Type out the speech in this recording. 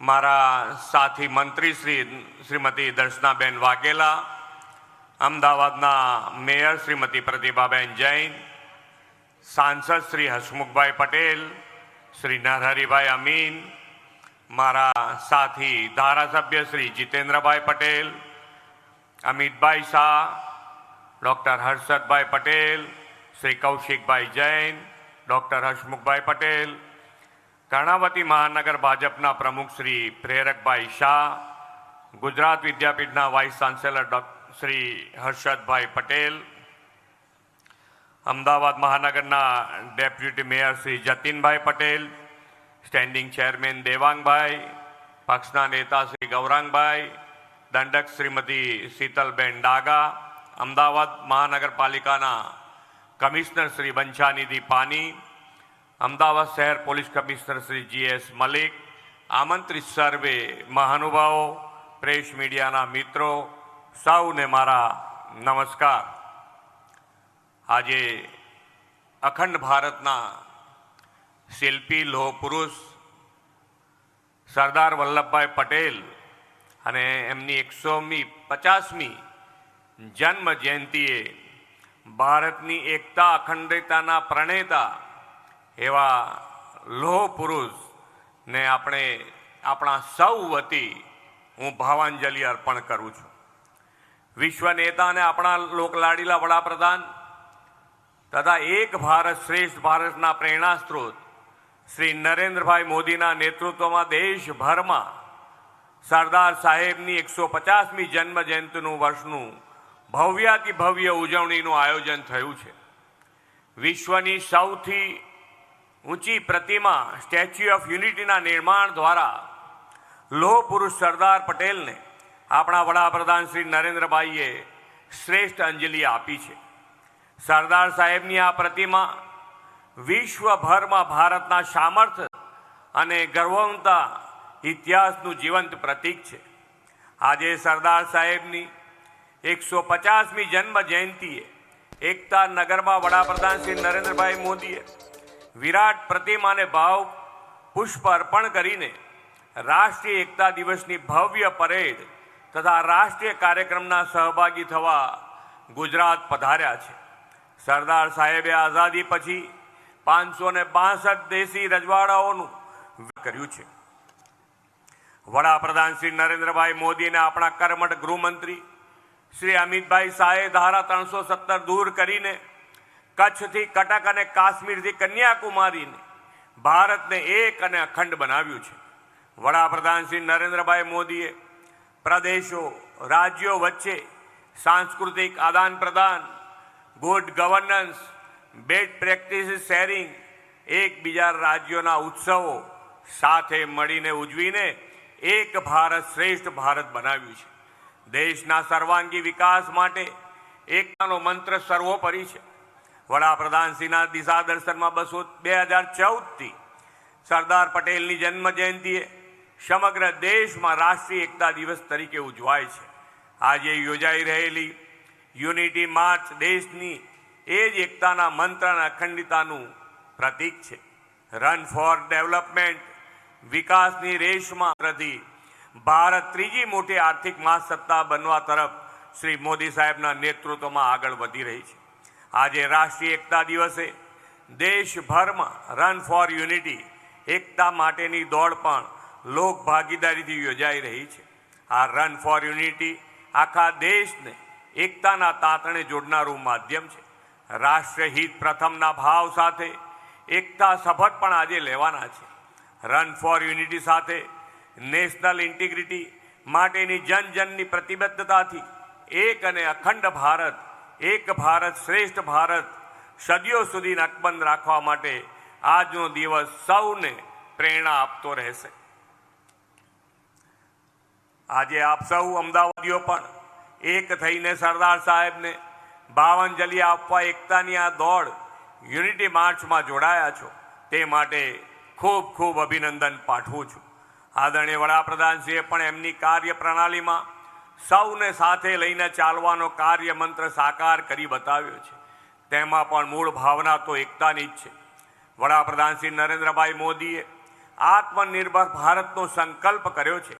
મારા સાથી મંત્રી શ્રી શ્રીમતી દર્શનાબેન વાઘેલા, અમદાવાદના મેયર શ્રીમતી પ્રતિભાબેન જૈન, સાંસદ શ્રી હસમુખભાઈ પટેલ, શ્રી નરહરિભાઈ અમીન, મારા સાથી ધારાસભ્ય શ્રી જીતેન્દ્રભાઈ પટેલ, અમિતભાઈ શાહ, ડૉક્ટર હર્ષદભાઈ પટેલ, શ્રી કૌશિકભાઈ જૈન, ડૉક્ટર હસમુખભાઈ પટેલ કર્ણાવતી મહાનગર ભાજપના પ્રમુખ શ્રી પ્રેરકભાઈ શાહ, ગુજરાત વિદ્યાપીઠના vice chancellor Shri Harshadbhai Patel, Ahmedabad મહાનગરના deputy mayor Shri Jatinbhai Patel, standing chairman Devangbhai, પક્ષના નેતા શ્રી ગૌરાંગભાઈ, દંડક શ્રીમતી શીતલબેન ડાગા, અમદાવાદ મહાનગરપાલિકાના કમિશનર શ્રી બંછાનિધિ પાની અમદાવાદ શહેર police commissioner Shri G S Malik, આમંત્રિત સર્વે મહાનુભાવો, પ્રેસ મીડિયાના મિત્રો, સૌને મારા નમસ્કાર. આજે અખંડ ભારતના શિલ્પી લોહ પુરુષ સરદાર વલ્લભભાઈ પટેલ અને એમની એકસોમી, પચાસમી જન્મ જયંતિએ ભારતની એકતા, અખંડિતતાના પ્રણેતા એવા લોહ પુરુષને આપણે આપણા સૌ વતી હું ભાવાંજલિ અર્પણ કરું છું. વિશ્વ નેતા અને આપણા લોકલાડીલા વડાપ્રધાન તથા એક ભારત શ્રેષ્ઠ ભારતના પ્રેરણા સ્ત્રોત શ્રી નરેન્દ્રભાઈ મોદીના નેતૃત્વમાં દેશભરમાં સરદાર સાહેબની એકસો પચાસમી જન્મ જયંતિનું વર્ષનું ભવ્યાતિ ભવ્ય ઉજવણીનું આયોજન થયું છે. વિશ્વની સૌથી ઊંચી પ્રતિમા સ્ટેચ્યુ ઓફ યુનિટીના નિર્માણ દ્વારા લોહ પુરુષ સરદાર પટેલને આપણા વડાપ્રધાન શ્રી નરેન્દ્રભાઈએ શ્રેષ્ઠ અંજલિ આપી છે. સરદાર સાહેબની આ પ્રતિમા વિશ્વભરમાં ભારતના સામર્થ્ય અને ગર્વવંતા ઇતિહાસનું જીવંત પ્રતીક છે. આજે સરદાર સાહેબની એકસો પચાસમી જન્મ જયંતિએ એકતા નગરમાં વડાપ્રધાન શ્રી નરેન્દ્રભાઈ મોદીએ વિરાટ પ્રતિમાને ભાવ પુષ્પ અર્પણ કરીને રાષ્ટ્રીય એકતા દિવસની ભવ્ય પરેડ તથા રાષ્ટ્રીય કાર્યક્રમના સહભાગી થવા ગુજરાત પધાર્યા છે. સરદાર સાહેબે આઝાદી પછી પાંચસો ને બાસઠ દેશી રજવાડાઓનું કર્યું છે. વડાપ્રધાન શ્રી નરેન્દ્રભાઈ મોદીને આપણા કર્મઠ ગૃહમંત્રી શ્રી અમિતભાઈ શાહે ધારા ત્રણસો સત્તર દૂર કરીને કચ્છથી કટક અને કાશ્મીરથી કન્યાકુમારીને ભારતને એક અને અખંડ બનાવ્યું છે. વડાપ્રધાન શ્રી નરેન્દ્રભાઈ મોદીએ પ્રદેશો, રાજ્યો વચ્ચે સાંસ્કૃતિક આદાન પ્રદાન good governance best practice sharing એકબીજા રાજ્યોના ઉત્સવો સાથે મળીને ઉજવીને એક ભારત શ્રેષ્ઠ ભારત બનાવ્યું છે. દેશના સર્વાંગી વિકાસ માટે એકતાનો મંત્ર સર્વોપરી છે. વડાપ્રધાનશ્રીના દિશા દર્શનમાં બસો બે હજાર ચૌદથી સરદાર પટેલની જન્મ જયંતિએ સમગ્ર દેશમાં રાષ્ટ્રીય એકતા દિવસ તરીકે ઉજવાય છે. આજે યોજાઈ રહેલી યુનિટી માર્ચ દેશની એ જ એકતાના મંત્ર અને અખંડિતાનું પ્રતીક છે. રન ફોર ડેવલપમેન્ટ, વિકાસની રેસમાં પ્રતિ ભારત ત્રીજી મોટી આર્થિક મહાસત્તા બનવા તરફ શ્રી મોદી સાહેબના નેતૃત્વમાં આગળ વધી રહી છે. આજે રાષ્ટ્રીય એકતા દિવસે દેશભરમાં રન ફોર યુનિટી એકતા માટેની દોડ પણ લોક ભાગીદારીથી યોજાઈ રહી છે. આ રન ફોર યુનિટી આખા દેશને એકતાના તાતણે જોડનારું માધ્યમ છે. રાષ્ટ્રહિત પ્રથમના ભાવ સાથે એકતા શપથ પણ આજે લેવાના છે. રન ફોર યુનિટી સાથે નેશનલ ઇન્ટિગ્રિટી માટેની જન જનની પ્રતિબદ્ધતાથી એક અને અખંડ ભારત એક ભારત શ્રેષ્ઠ ભારત સદીઓ સુધી નકબંધ રાખવા માટે આજનો દિવસ સૌને પ્રેરણા આપતો રહેશે. આજે આપ સૌ અમદાવાદીઓ પણ એક થઈને સરદાર સાહેબને ભાવાંજલિ આપવા એકતાની આ દોડ યુનિટી માર્ચમાં જોડાયા છો તે માટે ખૂબ ખૂબ અભિનંદન પાઠવું છું. આદરણીય વડાપ્રધાનશ્રીએ પણ એમની કાર્ય પ્રણાલીમાં સૌને સાથે લઈને ચાલવાનો કાર્ય મંત્ર સાકાર કરી બતાવ્યો છે. તેમાં પણ મૂળ ભાવના તો એકતાની જ છે. વડાપ્રધાન શ્રી નરેન્દ્રભાઈ મોદીએ આત્મનિર્ભર ભારતનો સંકલ્પ કર્યો છે.